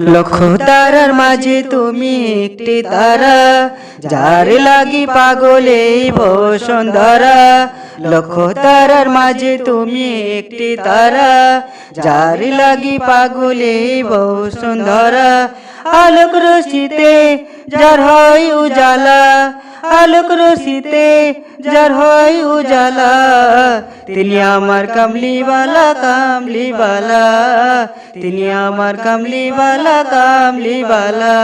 লক্ষ তারার মাঝে তুমি একটি তারা, যার লাগি পাগলে বসুন্ধরা। লক্ষ তারার মাঝে তুমি একটি তারা, যার লাগি পাগলে বসুন্ধরা। আলোক রশিতে যার হয় উজালা আলোক রশিতে যার হয় উজালা। তিনি আমার কামলিওয়ালা কামলিওয়ালা। তিনি আমার কামলিওয়ালা কামলিওয়ালা।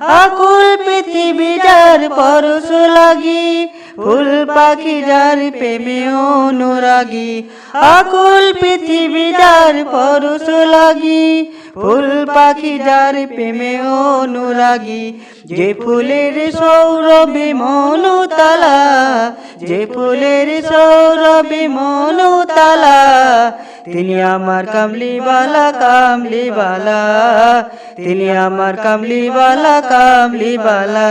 আকুল পৃথিবী যার পরশ লাগি, ফুল পাখি যার প্রেমে অনুরাগী। আকুল পৃথিবী যার পরশ লাগি ফুল পাখি যার প্রেমে অনুরাগী, যে ফুলের সৌরভে মনুতালা, যে ফুলের সৌরভে মনুতালা, তিনি আমার কামলিওয়ালা কামলিওয়ালা, তিনি আমার কামলিওয়ালা কামলিওয়ালা।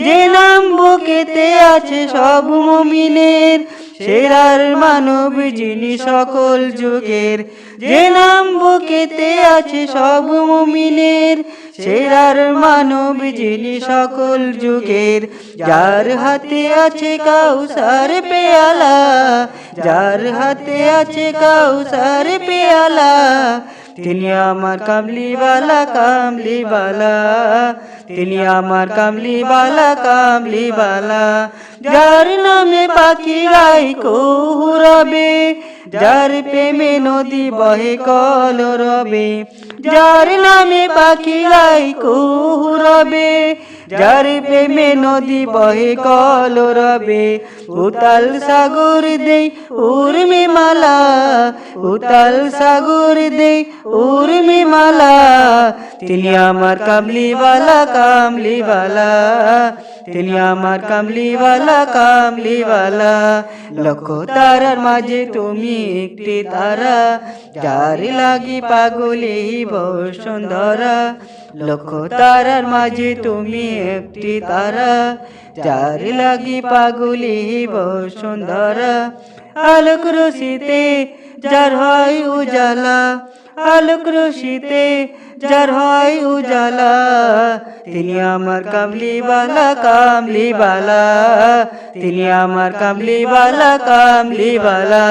যে নাম বুকেতে আছে সব মুমিনের সেরার মানব যিনি সকল যুগের, যে নাম বুকেতে আছে সব মুমিনের সেরার মানব যিনি সকল যুগের, যার হাতে আছে কাউসার পেয়ালা, যার হাতে আছে কাউসার পেয়ালা তিনি আমার কামলিওয়ালা কামলিওয়ালা তিনি আমার কামলিওয়ালা কামলিওয়ালা যার নামে পাখি গাই কৌরবে যার প্রেমে নদী বহে কল রবে, যার নামে পাখি গাই কৌরবে যার প্রেমে নদী বহে কল রবে, উতাল সাগর দেই উর্মি মালা, উতাল সাগর দেই উর্মি মালা, তিনি আমার কামলিওয়ালা কামলিওয়ালা, তিনি আমার কামলিওয়ালা কামলিওয়ালা লক্ষ তারার মাঝে তুমি একটি তারা, যার লাগি পাগলি বসুন্ধরা লক্ষ তারার মাঝে তুমি একটি তারা, যার লাগি পাগলি বসুন্ধরা আলোক রশিতে যার হয় উজালা আলোক রশিতে যার হয় উজালা। তিনি আমার কামলিবালা কামলিবালা তিনি আমার কামলিবালা কামলিওয়ালা।